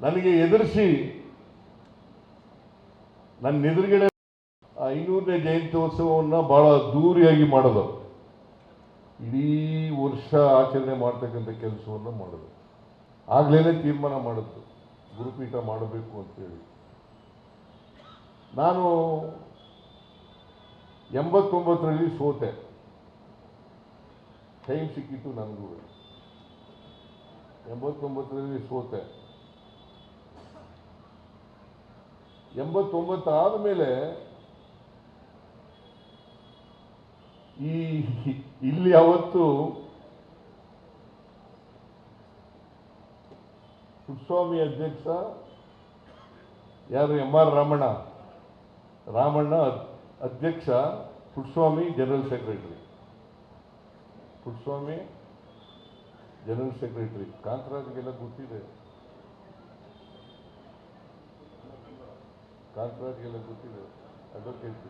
ನನಗೆ ಎದುರಿಸಿ ನನ್ನ ಎದುರುಗಡೆ ಐನೂರನೇ ಜಯಂತ್ಯೋತ್ಸವವನ್ನು ಬಹಳ ದೂರಿಯಾಗಿ ಮಾಡೋದು. ಇಡೀ ವರ್ಷ ಆಚರಣೆ ಮಾಡ್ತಕ್ಕಂಥ ಕೆಲಸವನ್ನು ಮಾಡೋದು. ಆಗ್ಲೇ ತೀರ್ಮಾನ ಮಾಡಿದ್ದು ಗುರುಪೀಠ ಮಾಡಬೇಕು ಅಂತೇಳಿ. ನಾನು ಎಂಬತ್ತೊಂಬತ್ತರಲ್ಲಿ ಸೋತೆ. ಟೈಮ್ ಸಿಕ್ಕಿತ್ತು ನನಗೂ ಎಂಬತ್ತೊಂಬತ್ತರಲ್ಲಿ ಸೋತೆ. ಎಂಬತ್ತೊಂಬತ್ತು ಆದಮೇಲೆ ಈ ಇಲ್ಲಿ ಅವತ್ತು ಪುಟ್ಸ್ವಾಮಿ ಅಧ್ಯಕ್ಷ, ಯಾರು ಎಂ ಆರ್ ರಾಮಣ್ಣ ರಾಮಣ್ಣ ಅಧ್ಯಕ್ಷ Putswamy general secretary. Putswamy general secretary. ಕಾಂತರಾಜ್ಗೆಲ್ಲ ಗೊತ್ತಿದೆ. ಕಾಂತರಾಜ್ಗೆಲ್ಲ ಗೊತ್ತಿದೆ ಅಡ್ವೊಕೇಟ್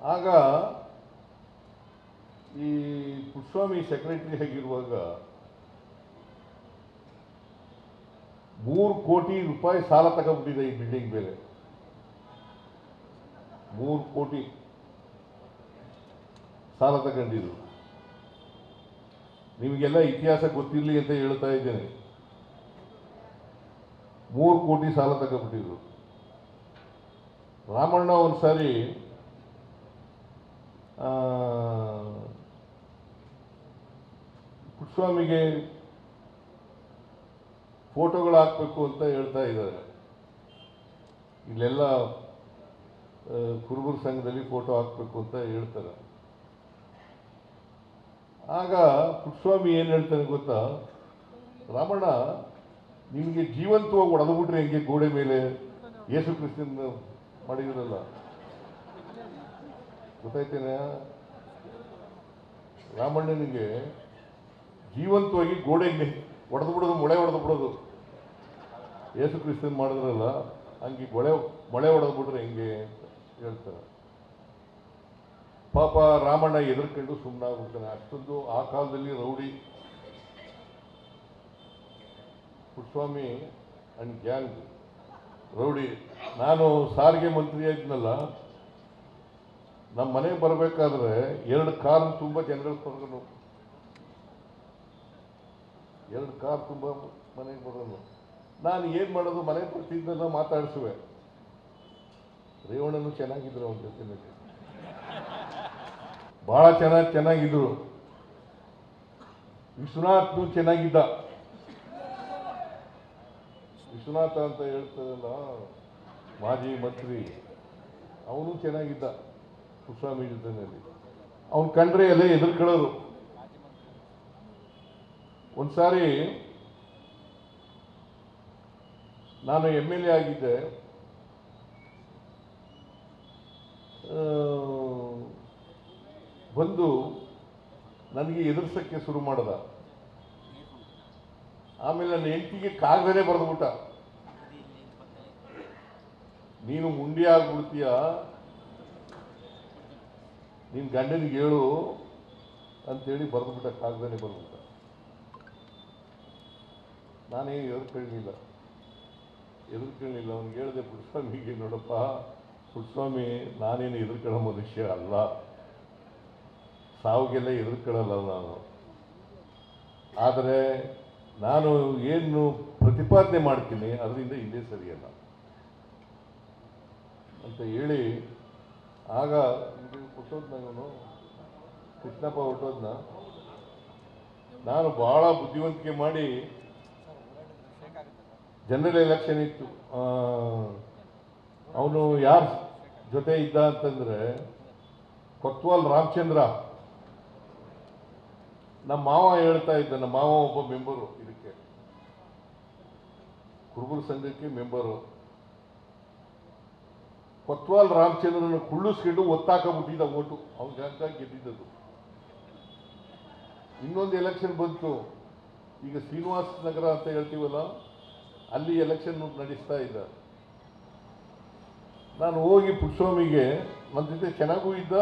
ಆಗ ಈ ಪುಟ್ಸ್ವಾಮಿ ಸೆಕ್ರೆಟರಿ ಆಗಿರುವಾಗ ಮೂರು ಕೋಟಿ ರೂಪಾಯಿ ಸಾಲ ತಗೊಂಡ್ಬಿಟ್ಟಿದೆ ಈ ಬಿಲ್ಡಿಂಗ್ ಮೇಲೆ. ಮೂರು ಕೋಟಿ ಸಾಲ ತಗೊಂಡಿದ್ರು ನಿಮಗೆಲ್ಲ ಇತಿಹಾಸ ಗೊತ್ತಿರಲಿ ಅಂತ ಹೇಳ್ತಾ ಇದ್ದೇನೆ. ಮೂರು ಕೋಟಿ ಸಾಲ ತಗೊಂಡ್ಬಿಟ್ಟಿದ್ರು ರಾಮಣ್ಣ ಒಂದು ಸಾರಿ ಪುಟ್ಸ್ವಾಮಿಗೆ ಫೋಟೋಗಳು ಹಾಕಬೇಕು ಅಂತ ಹೇಳ್ತಾ ಇದ್ದಾರೆ. ಇಲ್ಲೆಲ್ಲ ಕುರುಬರ ಸಂಘದಲ್ಲಿ ಫೋಟೋ ಹಾಕಬೇಕು ಅಂತ ಹೇಳ್ತಾರೆ. ಆಗ ಪುಟ್ಸ್ವಾಮಿ ಏನು ಹೇಳ್ತಾನೆ ಗೊತ್ತಾ? ರಾಮಣ್ಣ ನಿಮಗೆ ಜೀವಂತವಾಗಿ ಒಡೆದು ಬಿಟ್ರೆ ಹೆಂಗೆ ಗೋಡೆ ಮೇಲೆ ಯೇಸು ಕ್ರಿಸ್ತಿನ ಮಾಡಿದ್ರಲ್ಲ? ಗೊತ್ತಾಯ್ತೇನೆ? ರಾಮಣ್ಣನಿಗೆ ಜೀವಂತವಾಗಿ ಗೋಡೆಗೆ ಒಡೆದು ಬಿಡೋದು ಮೊಳೆ ಒಡೆದು ಬಿಡೋದು ಯೇಸು ಕ್ರಿಸ್ತನ್ ಮಾಡಿದ್ರಲ್ಲ, ಹಂಗೆ ಗೊಳೆ ಮೊಳೆ ಒಡೆದು ಬಿಟ್ರೆ ಹೆಂಗೆ ಅಂತ ಹೇಳ್ತಾರೆ. ಪಾಪ ರಾಮಣ್ಣ ಎದುರ್ಕೊಂಡು ಸುಮ್ಮನಾಗ್ಬಿಡ್ತಾನೆ ಅಷ್ಟೊಂದು ಆ ಕಾಲದಲ್ಲಿ rowdy Puttaswamy and gang rowdy ನಾನು ಸಾರಿಗೆ ಮಂತ್ರಿ ಆಗಿದ್ನಲ್ಲ ನಮ್ಮ ಮನೆಗೆ ಬರಬೇಕಾದ್ರೆ ಎರಡು ಕಾರ್ ತುಂಬ ಜನಗಳು ಕರ್ಕೊಂಡು ಎರಡು ಕಾರ್ ತುಂಬ ಮನೆಗೆ ಬರೋನು. ನಾನು ಏನು ಮಾಡೋದು, ಮನೆ ಬರ್ತಿದ್ದೆಲ್ಲ ಮಾತಾಡಿಸುವೆ. ರೇವಣ್ಣನು ಚೆನ್ನಾಗಿದ್ರು ಅವನ ಜೊತೆನಲ್ಲಿ. ಭಾಳ ಚೆನ್ನಾಗಿ ಚೆನ್ನಾಗಿದ್ರು. ವಿಶ್ವನಾಥ್ನು ಚೆನ್ನಾಗಿದ್ದ. ವಿಶ್ವನಾಥ ಅಂತ ಹೇಳ್ತಾರಲ್ಲ, ಮಾಜಿ ಮಂತ್ರಿ, ಅವನು ಚೆನ್ನಾಗಿದ್ದ ಕುಸ್ವಾಮಿ ಜೊತೆಯಲ್ಲಿ. ಅವನು ಕಂಡ್ರೆ ಎಲ್ಲ ಎದುರ್ಕೊಳ್ಳೋರು ಒಂದ್ಸಾರಿ ನಾನು ಎಂ ಎಲ್ ಎ ಆಗಿದ್ದೆ. ಬಂದು ನನಗೆ ಎದುರ್ಸಕ್ಕೆ ಶುರು ಮಾಡ್ದ. ಆಮೇಲೆ ನನ್ನ ಹೆಂಡತಿಗೆ ಕಾಗದನೇ ಬರೆದ್ಬಿಟ್ಟ ನೀನು ಮುಂಡಿ ಆಗ್ಬಿಡ್ತೀಯ? ನಿನ್ನ ಗಂಡನಿಗೆ ಹೇಳು ಅಂತೇಳಿ ಬರೆದ್ಬಿಟ್ಟ ಕಾಗದನೇ ಬರೆದ್ಬಿಟ್ಟ ನಾನೇನು ಎದುರ್ಕೊಳ್ಳಿಲ್ಲ. ಎದುರ್ಕೊಳ್ಳಿಲ್ಲ, ಅವ್ನಿಗೆ ಹೇಳಿದೆ ಪುಟ್ಟಸ್ವಾಮಿಗೆ ನೋಡಪ್ಪ, ಪುಟ್ಸ್ವಾಮಿ, ನಾನೇನು ಎದುರ್ಕೊಳ್ಳೋ ಮನುಷ್ಯ ಅಲ್ಲ. ಸಾವಿಗೆಲ್ಲ ಎದುರ್ಕೊಳ್ಳಲ್ಲ ನಾನು. ಆದರೆ ನಾನು ಏನು ಪ್ರತಿಪಾದನೆ ಮಾಡ್ತೀನಿ ಅದರಿಂದ ಹಿಂದೆ ಸರಿಯಲ್ಲ. ಅಂತ ಹೇಳಿ ಆಗ ಹುಟ್ಟೋದ್ನ ಇವನು ಕೃಷ್ಣಪ್ಪ ಹುಟ್ಟೋದ್ನ, ನಾನು ಭಾಳ ಬುದ್ಧಿವಂತಿಕೆ ಮಾಡಿ ಜನರಲ್ ಎಲೆಕ್ಷನ್ ಇತ್ತು. ಅವನು ಯಾರ ಜೊತೆ ಇದ್ದ ಅಂತಂದ್ರೆ ಕೊತ್ವಾಲ್ ರಾಮಚಂದ್ರ. ನಮ್ಮ ಮಾವ ಹೇಳ್ತಾ ಇದ್ದ, ನಮ್ಮ ಮಾವ ಒಬ್ಬ ಮೆಂಬರು ಇದಕ್ಕೆ. ಕುರುಬರ ಸಂಘಕ್ಕೆ ಮೆಂಬರು. ಕೊತ್ವಾಲ್ ರಾಮಚಂದ್ರನ ಕುಳ್ಳಿಸ್ಕೊಂಡು ಒತ್ತಾಕಬಿಟ್ಟಿದ್ದ ಓಟು. ಜಾಗ ಗೆದ್ದಿದ್ದದು. ಇನ್ನೊಂದು ಎಲೆಕ್ಷನ್ ಬಂತು. ಈಗ ಶ್ರೀನಿವಾಸ ನಗರ ಅಂತ ಹೇಳ್ತೀವಲ್ಲ, ಅಲ್ಲಿ ಎಲೆಕ್ಷನ್ ನಡೆಸ್ತಾ ಇದ್ದ. ನಾನು ಹೋಗಿ ಪುಟ್ಸ್ವಾಮಿಗೆ ನನ್ನ ಜೊತೆ ಚೆನ್ನಾಗೂ ಇದ್ದ,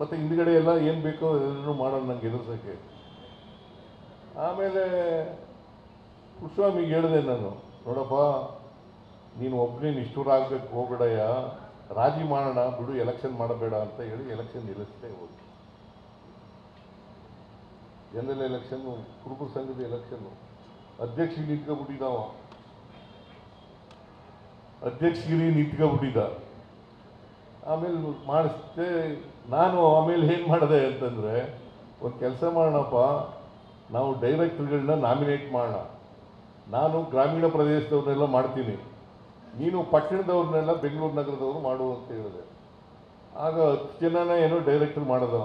ಮತ್ತೆ ಹಿಂದ್ಗಡೆ ಎಲ್ಲ ಏನು ಬೇಕೋ ಎಲ್ಲರೂ ಮಾಡೋಣ ನಂಗೆ ಎದುರ್ಸೋಕ್ಕೆ. ಆಮೇಲೆ ಕುಸ್ವಾಮಿಗೆ ಹೇಳಿದೆ ನಾನು, ನೋಡಪ್ಪ, ನೀನು ಒಬ್ಬನೇ ನಿಷ್ಠೂರ ಆಗ್ಬೇಕು, ಹೋಗ್ಬೇಡಯ್ಯ. ರಾಜಿ ಮಾಡೋಣ, ಬಿಡು ಎಲೆಕ್ಷನ್ ಮಾಡಬೇಡ ಅಂತ ಹೇಳಿ ಎಲೆಕ್ಷನ್ ನಿಲ್ಲಿಸ್ತೇ ಹೋಗಿ. ಜನರಲ್ ಎಲೆಕ್ಷನ್ನು ಕುರುಬರ ಸಂಘದ ಎಲೆಕ್ಷನ್ನು ಅಧ್ಯಕ್ಷಿಗೆ ನಿಂತ್ಕೊಬಿಟ್ಟಿದ್ದಾವ ಅಧ್ಯಕ್ಷಗಿರಿ ನಿಂತ್ಕೊಬಿಟ್ಟಿದ್ದ. ಆಮೇಲೆ ಮಾಡಿಸ್ದೆ, ನಾನು ಆಮೇಲೆ ಏನು ಮಾಡಿದೆ ಅಂತಂದರೆ, ಒಂದು ಕೆಲಸ ಮಾಡೋಣಪ್ಪ. ನಾವು ಡೈರೆಕ್ಟರ್ಗಳನ್ನ ನಾಮಿನೇಟ್ ಮಾಡೋಣ. ನಾನು ಗ್ರಾಮೀಣ ಪ್ರದೇಶದವ್ರನ್ನೆಲ್ಲ ಮಾಡ್ತೀನಿ. ನೀನು ಪಟ್ಟಣದವ್ರನ್ನೆಲ್ಲ ಬೆಂಗಳೂರು ನಗರದವರು ಮಾಡು ಅಂತ ಹೇಳಿದೆ. ಆಗ ಹತ್ತು ಜನನ ಏನೋ ಡೈರೆಕ್ಟರ್ ಮಾಡೋದು.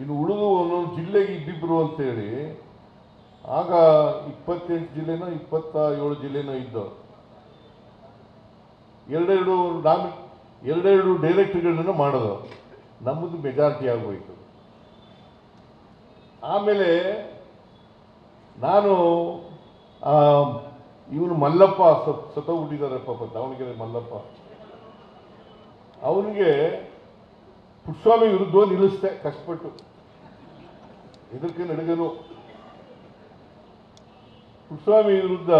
ಇನ್ನು ಉಳಿದು ಒಂದೊಂದು ಜಿಲ್ಲೆಗೆ ಇಬ್ಬಿಬ್ರು ಅಂತೇಳಿ, ಆಗ ಇಪ್ಪತ್ತೆಂಟು ಜಿಲ್ಲೆನೋ ಇಪ್ಪತ್ತ ಏಳು ಜಿಲ್ಲೆನೋ ಇದ್ದವು ಎರಡೆರಡು ನಾಮಿ ಎರಡೆರಡು ಡೈರೆಕ್ಟರ್ಗಳನ್ನ ಮಾಡೋದು. ನಮ್ಮದು ಮೆಜಾರಿಟಿ ಆಗೋಯ್ತು. ಆಮೇಲೆ ನಾನು ಇವನು ಮಲ್ಲಪ್ಪ ಸತ್ ಹುಟ್ಟಿದ್ದಾರೆ ಪಾಪ, ದಾವಣಗೆರೆ ಮಲ್ಲಪ್ಪ. ಅವನಿಗೆ ಪುಟ್ಸ್ವಾಮಿ ವಿರುದ್ಧ ನಿಲ್ಲಿಸ್ದೆ, ಕಷ್ಟಪಟ್ಟು. ಇದಕ್ಕೆ ನಡುಗನು ಪುಟ್ಸ್ವಾಮಿ ವಿರುದ್ಧ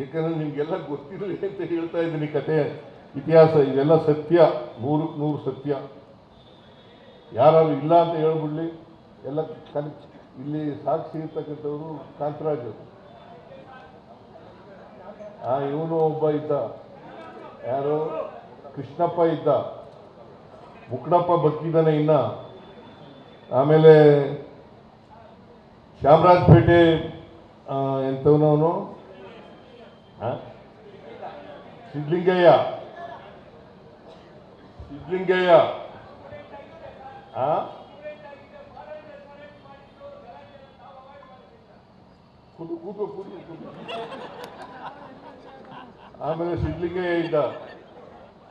ಯಾಕಂದ್ರೆ ನಿಮ್ಗೆಲ್ಲ ಗೊತ್ತಿರಲಿ ಅಂತ ಹೇಳ್ತಾ ಇದ್ದೀನಿ ಕತೆ ಇತಿಹಾಸ ಇದೆಲ್ಲ ಸತ್ಯ ನೂರಕ್ಕೆ ನೂರು ಸತ್ಯ. ಯಾರು ಇಲ್ಲ ಅಂತ ಹೇಳ್ಬಿಡ್ಲಿ. ಎಲ್ಲ ಕನ್ ಇಲ್ಲಿ ಸಾಕ್ಷಿ ಇರ್ತಕ್ಕಂಥವ್ರು ಕಾಂತರಾಜು ಆ, ಇವನು ಒಬ್ಬ ಇದ್ದ. ಯಾರು? ಕೃಷ್ಣಪ್ಪ ಇದ್ದ. ಮುಕ್ಕಡಪ್ಪ ಬದುಕಿದ್ದಾನೆ ಇನ್ನ. ಆಮೇಲೆ ಚಾಮರಾಜಪೇಟೆ ಎಂಥವನವನು ಸಿದ್ಲಿಂಗಯ್ಯ ಆ? ಕೂತು ಕೂತು ಕೂತು ಕೂತು. ಆಮೇಲೆ ಸಿದ್ಲಿಂಗಯ್ಯ ಇದ್ದ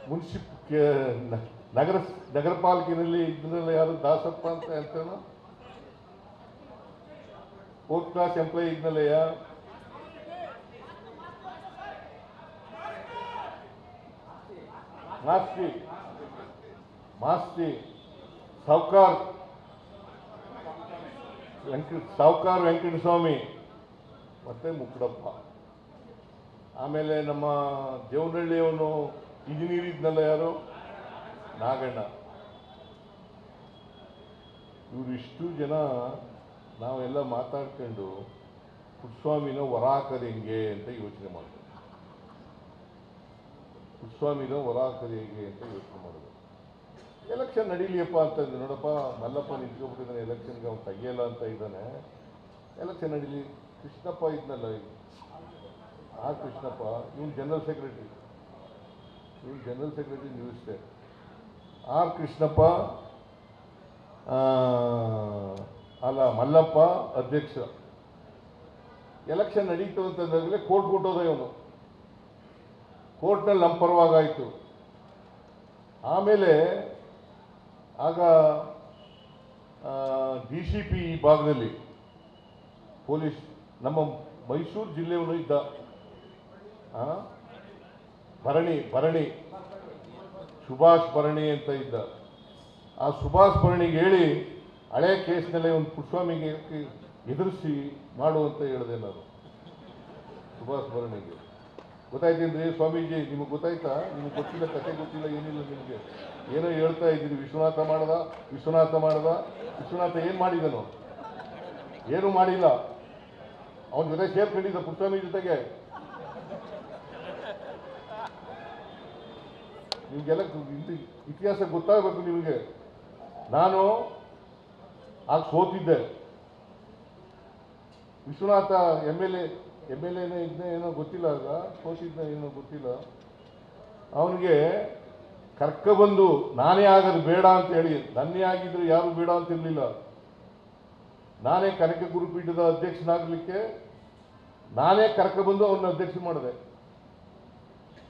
ಮುನ್ಸಿಪ್ ನಗರ ನಗರ ಪಾಲಿಕೆನಲ್ಲಿ ಇದ್ರಲ್ಲ ಯಾರು ದಾಸಪ್ಪ ಅಂತ ಹೇಳ್ತಾನೋ ಫೋರ್ತ್ ಕ್ಲಾಸ್ ಎಂಪ್ಲಾಯಿ ಇದ್ನಲ್ಲಯ್ಯ ಮಾಸ್ತಿ ಮಾಸ್ತಿ ಸಾವ್ಕಾರ್. ವೆಂಕಟ, ಸಾವ್ಕಾರ್ ವೆಂಕಟಸ್ವಾಮಿ. ಮತ್ತೆ ಮುಕ್ಕಡಪ್ಪ ಆಮೇಲೆ ನಮ್ಮ ದೇವನಹಳ್ಳಿಯವನು ಇಂಜಿನಿಯರ್ ಇದ್ನಲ್ಲ ಯಾರು? ನಾಗಣ್ಣ. ಇವರಿಷ್ಟು ಜನ ನಾವೆಲ್ಲ ಮಾತಾಡ್ಕೊಂಡು ಪುಟ್ಸ್ವಾಮಿನ ಹಾಕೋದು ಹೆಂಗೆ ಅಂತ ಯೋಚನೆ ಮಾಡಿದ್ರು ಪುಟ್ಸ್ವಾಮಿನ ಹೊರ ಹೇಗೆ ಅಂತ ಯೋಚನೆ ಮಾಡಿದ್ವಿ ಎಲೆಕ್ಷನ್ ನಡೀಲಿಯಪ್ಪ ಅಂತಂದ್ರೆ ನೋಡಪ್ಪ, ಮಲ್ಲಪ್ಪ ನಿಂತ್ಕೊಬಿಟ್ಟಿದ್ದಾನೆ ಎಲೆಕ್ಷನ್ಗೆ ಅವ್ನು ತೆಗಿಯಲ್ಲ ಅಂತ ಇದ್ದಾನೆ. ಎಲೆಕ್ಷನ್ ನಡೀಲಿ. ಕೃಷ್ಣಪ್ಪ ಇದ್ನಲ್ಲ ಆ ಕೃಷ್ಣಪ್ಪ, ಇವ್ನು ಜನರಲ್ ಸೆಕ್ರೆಟರಿ ಇವ್ನು general secretary news R Krishnappa ಅಲ್ಲ, ಮಲ್ಲಪ್ಪ ಅಧ್ಯಕ್ಷ. ಎಲೆಕ್ಷನ್ ನಡೀತು ಅಂತಂದಾಗಲೇ ಕೋರ್ಟ್ ಕೊಟ್ಟೋದ ಇವನು. ಕೋರ್ಟ್ನಲ್ಲಿ ನಮ್ಮ ಪರವಾಗಾಯಿತು ಆಮೇಲೆ ಆಗ ಡಿ ಸಿ ಪಿ ಈ ಭಾಗದಲ್ಲಿ ಪೊಲೀಸ್ ನಮ್ಮ ಮೈಸೂರು ಜಿಲ್ಲೆಯವನು ಇದ್ದ? ಭರಣಿ ಭರಣಿ, ಸುಭಾಷ್ ಭರಣಿ ಅಂತ ಇದ್ದ. ಆ ಸುಭಾಷ್ ಭರಣಿಗೆ ಹೇಳಿ, ಹಳೆ ಕೇಸ್ನಲ್ಲೇ ಒಂದು ಪುಟ್ಸ್ವಾಮಿಗೆ ಎದುರಿಸಿ ಮಾಡು ಅಂತ ಹೇಳಿದೆ ನಾನು, ಸುಭಾಷ್ ಭರಣಿಗೆ. ಗೊತ್ತಾಯ್ತೇನ್ರಿ ಸ್ವಾಮೀಜಿ, ನಿಮಗೆ ಗೊತ್ತಾಯ್ತಾ? ನಿಮಗೆ ಗೊತ್ತಿಲ್ಲ, ಕತೆ ಗೊತ್ತಿಲ್ಲ, ಏನಿಲ್ಲ ನಿಮಗೆ? ಏನೋ ಹೇಳ್ತಾ ಇದ್ದೀನಿ, ವಿಶ್ವನಾಥ ಮಾಡದ ವಿಶ್ವನಾಥ ಮಾಡದ. ವಿಶ್ವನಾಥ ಏನು ಮಾಡಿದನು? ಏನು ಮಾಡಿಲ್ಲ. ಅವನ ಜೊತೆ ಸೇರ್ಕೊಂಡಿದ್ದ ಪುಟ್ಟಮಿ ಜೊತೆಗೆ. ನಿಮಗೆಲ್ಲ ಇತಿಹಾಸ ಗೊತ್ತಾಗಬೇಕು ನಿಮಗೆ. ನಾನು ಆಗ ಸೋತಿದ್ದೆ. Vishwanatha M L A, M L ಎನೇ ಇದ್ದೇ ಏನೋ ಗೊತ್ತಿಲ್ಲ ಆಗ ಸೋತಿದ್ನ ಏನೋ ಗೊತ್ತಿಲ್ಲ. ಅವನಿಗೆ ಕರ್ಕೊಬಂದು ನಾನೇ ಆಗದು ಬೇಡ ಅಂತ ಹೇಳಿ ನನ್ನೇ ಆಗಿದ್ರು ಯಾರು ಬೇಡ ಅಂತ ಇರಲಿಲ್ಲ. ನಾನೇ ಕನಕ ಗುರುಪೀಠದ ಅಧ್ಯಕ್ಷನಾಗಲಿಕ್ಕೆ ನಾನೇ ಕರ್ಕೊಬಂದು ಅವ್ರನ್ನ ಅಧ್ಯಕ್ಷ ಮಾಡಿದೆ.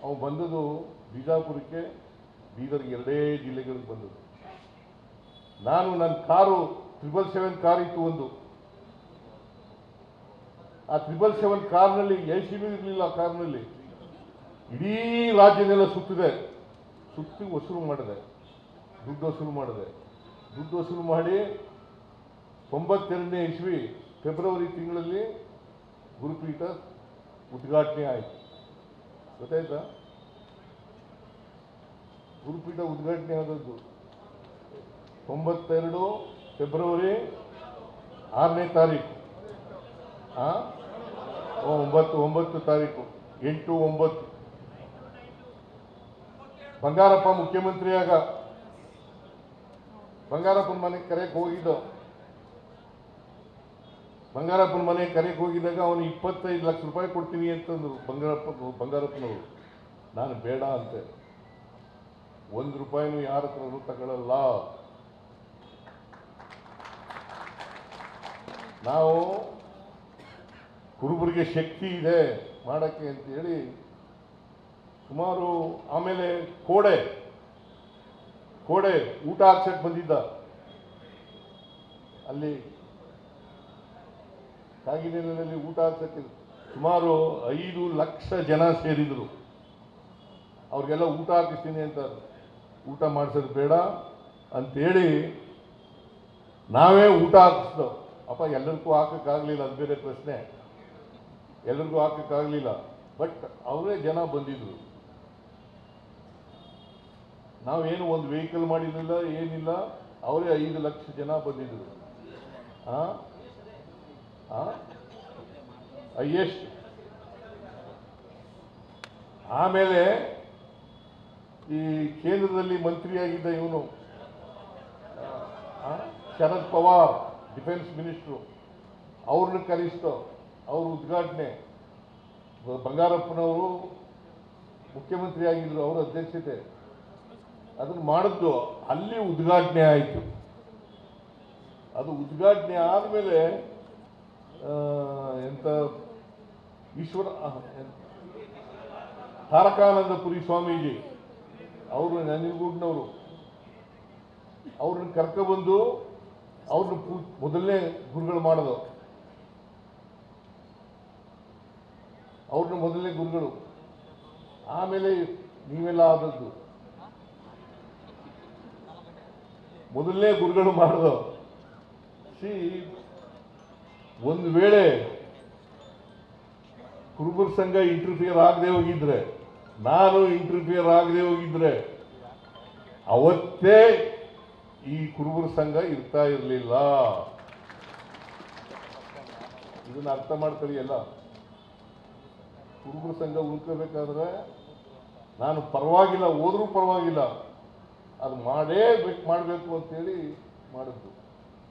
ಅವನು ಬಂದದು ಬಿಜಾಪುರಕ್ಕೆ ಬೀದರ್ ಎರಡೇ ಜಿಲ್ಲೆಗಳಿಗೆ ಬಂದದ್ದು. ನಾನು ನನ್ನ ಕಾರು ತ್ರಿಬಲ್ ಸೆವೆನ್ ಕಾರ್ ಇತ್ತು ಒಂದು. ಆ ತ್ರಿಬಲ್ ಸೆವೆನ್ ಕಾರ್ನಲ್ಲಿ ಎ ಸಿ ಬಿ ಇರಲಿಲ್ಲ ಆ ಕಾರ್ನಲ್ಲಿ. ಇಡೀ ರಾಜ್ಯನೆಲ್ಲ ಸುತ್ತಿದೆ. ಸುತ್ತಿ ವಸೂಲು ಮಾಡಿದೆ. ದುಡ್ಡು ವಸೂಲು ಮಾಡಿದೆ. ದುಡ್ಡು ವಸೂಲು ಮಾಡಿ ತೊಂಬತ್ತೆರಡನೇ ಇಸ್ವಿ ಫೆಬ್ರವರಿ ತಿಂಗಳಲ್ಲಿ ಗುರುಪೀಠ ಉದ್ಘಾಟನೆ ಆಯಿತು. ಗೊತ್ತಾಯ್ತಾ? ಗುರುಪೀಠ ಉದ್ಘಾಟನೆ ಆದದ್ದು ತೊಂಬತ್ತೆರಡು ಫೆಬ್ರವರಿ ಆರನೇ ತಾರೀಕು. ಒಂಬತ್ತು ಒಂಬತ್ತು ತಾರೀಕು. ಎಂಟು, ಒಂಬತ್ತು. ಬಂಗಾರಪ್ಪ ಮುಖ್ಯಮಂತ್ರಿಯಾಗ ಬಂಗಾರಪ್ಪನ ಮನೆಗೆ ಕರೆಗೆ ಹೋಗಿದ್ದ. ಬಂಗಾರಪ್ಪನ ಮನೆಗೆ ಕರೆಗೆ ಹೋಗಿದ್ದಾಗ ಅವನು ಇಪ್ಪತ್ತೈದು ಲಕ್ಷ ರೂಪಾಯಿ ಕೊಡ್ತೀನಿ ಅಂತಂದ್ರು ಬಂಗಾರಪ್ಪ, ಬಂಗಾರಪ್ಪನವರು. ನಾನು ಬೇಡ ಅಂತೆ. ಒಂದು ರೂಪಾಯಿನೂ ಯಾರ ಹತ್ರನೂ ತಗೊಳ್ಳಲ್ಲ ನಾವು ಕುರುಬರಿಗೆ ಶಕ್ತಿ ಇದೆ, ಮಾಡೋಕ್ಕೆ ಅಂತ ಹೇಳಿ ಸುಮಾರು ಆಮೇಲೆ ಕೋಡೆ ಕೋಡೆ ಊಟ ಹಾಕ್ಸಕ್ಕೆ ಬಂದಿದ್ದ. ಅಲ್ಲಿ ಕಾಗಿನೆಲೆಯಲ್ಲಿ ಊಟ ಹಾಕ್ಸಕ್ಕೆ ಸುಮಾರು ಐದು ಲಕ್ಷ ಜನ ಸೇರಿದ್ರು. ಅವ್ರಿಗೆಲ್ಲ ಊಟ ಹಾಕಿಸ್ತೀನಿ ಅಂತ ಊಟ ಮಾಡಿಸೋದು ಬೇಡ ಅಂತೇಳಿ ನಾವೇ ಊಟ ಹಾಕಿಸ್ದು. ಅಪ್ಪ, ಎಲ್ಲರಿಗೂ ಹಾಕಕ್ಕಾಗಲಿಲ್ಲ ಅದು ಬೇರೆ ಪ್ರಶ್ನೆ. ಎಲ್ಲರಿಗೂ ಹಾಕಕ್ಕಾಗಲಿಲ್ಲ. ಬಟ್ ಅವರೇ ಜನ ಬಂದಿದ್ರು. ನಾವೇನು ಒಂದು ವೆಹಿಕಲ್ ಮಾಡಿರಲಿಲ್ಲ, ಏನಿಲ್ಲ, ಅವರೇ ಐದು ಲಕ್ಷ ಜನ ಬಂದಿದ್ರು. ಎಷ್ಟು? ಆಮೇಲೆ ಈ ಕೇಂದ್ರದಲ್ಲಿ ಮಂತ್ರಿಯಾಗಿದ್ದ ಇವನು ಶರದ್ ಪವಾರ್, ಡಿಫೆನ್ಸ್ ಮಿನಿಸ್ಟ್ರು, ಅವ್ರನ್ನ ಕರೆಸ್ತೋ ಅವ್ರ ಉದ್ಘಾಟನೆ. ಬಂಗಾರಪ್ಪನವರು ಮುಖ್ಯಮಂತ್ರಿ ಆಗಿದ್ರು ಅವರ ಅಧ್ಯಕ್ಷತೆ. ಅದನ್ನು ಮಾಡಿದ್ದು ಅಲ್ಲಿ ಉದ್ಘಾಟನೆ ಆಯಿತು. ಅದು ಉದ್ಘಾಟನೆ ಆದಮೇಲೆ ಎಂತ, ಈಶ್ವರ ತಾರಕಾನಂದಪುರಿ ಸ್ವಾಮೀಜಿ, ಅವರು ನಂಜನಗೂಡಿನವರು ಅವ್ರನ್ನ ಕರ್ಕೊಬಂದು ಅವ್ರನ್ನ ಮೊದಲನೇ ಗುರುಗಳು ಮಾಡೋದು ಅವ್ರನ್ನ ಮೊದಲನೇ ಗುರುಗಳು. ಆಮೇಲೆ ನೀವೆಲ್ಲ ಆದದ್ದು. ಮೊದಲನೇ ಗುರುಗಳು ಮಾಡೋದು ಸಿ ಒಂದು ವೇಳೆ ಕುರುಬರ ಸಂಘ ಇಂಟರ್ಫಿಯರ್ ಆಗದೆ ಹೋಗಿದ್ರೆ, ನಾನು ಇಂಟರ್ಫಿಯರ್ ಆಗದೆ ಹೋಗಿದ್ರೆ, ಅವತ್ತೇ ಈ ಕುರುಬರ ಸಂಘ ಇರ್ತಾ ಇರಲಿಲ್ಲ. ಇದನ್ನ ಅರ್ಥ ಮಾಡ್ಕೊಳ್ಳಿ ಎಲ್ಲ. ಕುರುಬರ ಸಂಘ ಉಳ್ಕೋಬೇಕಾದ್ರೆ ನಾನು ಪರವಾಗಿಲ್ಲ, ಹೋದ್ರೂ ಪರವಾಗಿಲ್ಲ. ಅದು ಮಾಡೇ ಬಿಟ್ಟು ಮಾಡಬೇಕು ಅಂತೇಳಿ ಮಾಡಿದ್ದು.